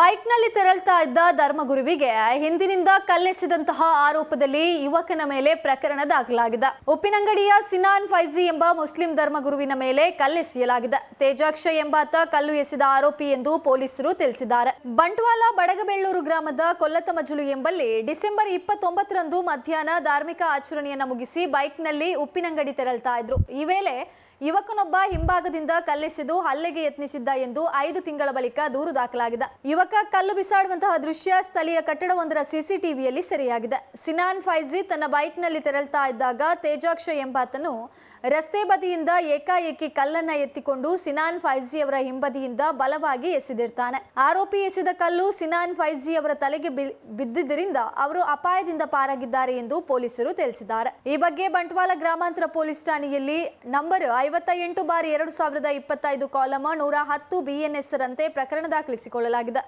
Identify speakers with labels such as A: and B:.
A: ಬೈಕ್ನಲ್ಲಿ ತೆರಳ್ತಾ ಇದ್ದ ಧರ್ಮಗುರುವಿಗೆ ಹಿಂದಿನಿಂದ ಕಲ್ಲೆಸೆದಂತಹ ಆರೋಪದಲ್ಲಿ ಯುವಕನ ಮೇಲೆ ಪ್ರಕರಣ ದಾಖಲಾಗಿದೆ. ಉಪ್ಪಿನಂಗಡಿಯ ಸಿನಾನ್ ಫೈಜಿ ಎಂಬ ಮುಸ್ಲಿಂ ಧರ್ಮಗುರುವಿನ ಮೇಲೆ ಕಲ್ಲೆಸೆಯಲಾಗಿದೆ. ತೇಜಾಕ್ಷ ಎಂಬಾತ ಕಲ್ಲು ಎಸೆದ ಆರೋಪಿ ಎಂದು ಪೊಲೀಸರು ತಿಳಿಸಿದ್ದಾರೆ. ಬಂಟ್ವಾಲ ಬಡಗಬೆಳ್ಳೂರು ಗ್ರಾಮದ ಕೊಲ್ಲತಮಜಲು ಎಂಬಲ್ಲಿ ಡಿಸೆಂಬರ್ ಇಪ್ಪತ್ತೊಂಬತ್ತರಂದು ಮಧ್ಯಾಹ್ನ ಧಾರ್ಮಿಕ ಆಚರಣೆಯನ್ನು ಮುಗಿಸಿ ಬೈಕ್ನಲ್ಲಿ ಉಪ್ಪಿನಂಗಡಿ ತೆರಳ್ತಾ ಇದ್ರು. ಈ ವೇಳೆ ಯುವಕನೊಬ್ಬ ಹಿಂಭಾಗದಿಂದ ಕಲ್ಲೆಸೆದು ಹಲ್ಲೆಗೆ ಯತ್ನಿಸಿದ್ದ ಎಂದು ಐದು ತಿಂಗಳ ಬಳಿಕ ದೂರು ದಾಖಲಾಗಿದೆ. ಯುವಕ ಕಲ್ಲು ಬಿಸಾಡುವಂತಹ ದೃಶ್ಯ ಸ್ಥಳೀಯ ಕಟ್ಟಡವೊಂದರ ಸಿಸಿಟಿವಿಯಲ್ಲಿ ಸೆರೆಯಾಗಿದೆ. ಸಿನಾನ್ ಫೈಜಿ ತನ್ನ ಬೈಕ್ನಲ್ಲಿ ತೆರಳ್ತಾ ಇದ್ದಾಗ ತೇಜಾಕ್ಷ ಎಂಬಾತನು ರಸ್ತೆ ಬದಿಯಿಂದ ಏಕಾಏಕಿ ಕಲ್ಲನ್ನ ಎತ್ತಿಕೊಂಡು ಸಿನಾನ್ ಫೈಜಿ ಅವರ ಹಿಂಬದಿಯಿಂದ ಬಲವಾಗಿ ಎಸೆದಿರ್ತಾನೆ. ಆರೋಪಿ ಎಸೆದ ಕಲ್ಲು ಸಿನಾನ್ ಫೈಜಿ ಅವರ ತಲೆಗೆ ಬಿದ್ದಿದ್ದರಿಂದ ಅವರು ಅಪಾಯದಿಂದ ಪಾರಾಗಿದ್ದಾರೆ ಎಂದು ಪೊಲೀಸರು ತಿಳಿಸಿದ್ದಾರೆ. ಈ ಬಗ್ಗೆ ಬಂಟ್ವಾಳ ಗ್ರಾಮಾಂತರ ಪೊಲೀಸ್ ಠಾಣೆಯಲ್ಲಿ ನಂಬರ್ ಐವತ್ತ ಎಂಟು ಬಾರಿ ಎರಡು ಸಾವಿರದ ಇಪ್ಪತ್ತೈದು ಕಾಲಮ ನೂರ ಹತ್ತು ಬಿಎನ್ಎಸ್ ರಂತೆ ಪ್ರಕರಣ ದಾಖಲಿಸಿಕೊಳ್ಳಲಾಗಿದೆ.